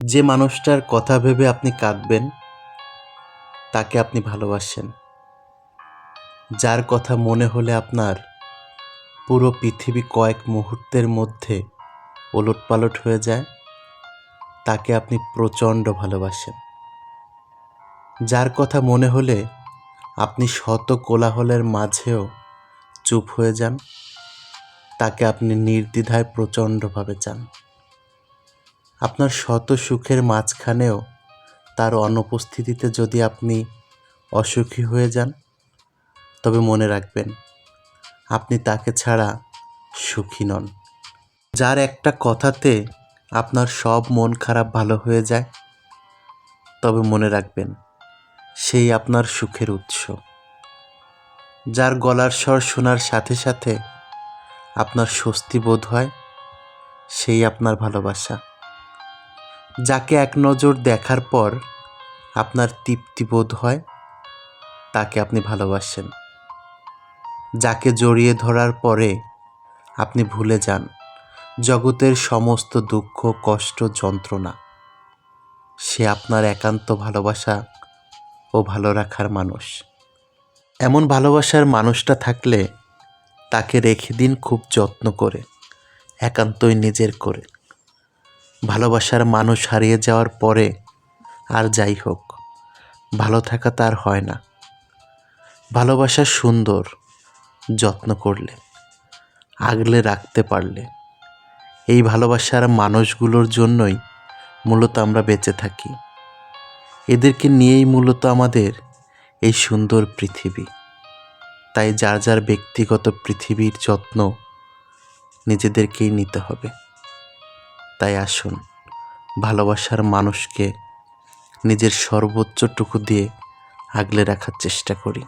যে মানুষটার কথা ভেবে আপনি কাঁদবেন, তাকে আপনি ভালোবাসেন। যার কথা মনে হলে আপনার পুরো পৃথিবী কয়েক মুহূর্তের মধ্যে ওলটপালট হয়ে যায়, তাকে আপনি প্রচণ্ড ভালোবাসেন। যার কথা মনে হলে আপনি শত কোলাহলের মাঝেও চুপ হয়ে যান, তাকে আপনি নির্দ্বিধায় প্রচণ্ডভাবে চান। আপনার শত সুখের মাঝখানেও তার অনুপস্থিতিতে যদি আপনি অসুখী হয়ে যান, তবে মনে রাখবেন, আপনি তাকে ছাড়া সুখী নন। যার একটা কথাতে আপনার সব মন খারাপ ভালো হয়ে যায়, তবে মনে রাখবেন, সেই আপনার সুখের উৎস। যার গলার স্বর শোনার সাথে সাথে আপনার স্বস্তি বোধ হয়, সেই আপনার ভালোবাসা। যাকে এক নজর দেখার পর আপনার তৃপ্তি বোধ হয়, তাকে আপনি ভালোবাসেন। যাকে জড়িয়ে ধরার পরে আপনি ভুলে যান। জগতের সমস্ত দুঃখ, কষ্ট, যন্ত্রণা, সে আপনার একান্ত ভালোবাসা ও ভালো রাখার মানুষ। এমন ভালোবাসার মানুষটা থাকলে তাকে রেখে দিন খুব যত্ন করে, একান্তই নিজের করে। ভালোবাসার মানুষ হারিয়ে যাওয়ার পরে আর যাই হোক, ভালো থাকা তার হয় না। ভালোবাসা সুন্দর, যত্ন করলে, আগলে রাখতে পারলে। এই ভালোবাসার মানুষগুলোর জন্যই মূলত আমরা বেঁচে থাকি। এদেরকে নিয়েই মূলত আমাদের এই সুন্দর পৃথিবী। তাই যার যার ব্যক্তিগত পৃথিবীর যত্ন নিজেদেরকেই নিতে হবে। তাই আসুন ভালোবাসার মানুষকে নিজের সর্বোচ্চটুকু দিয়ে আগলে রাখার চেষ্টা করি।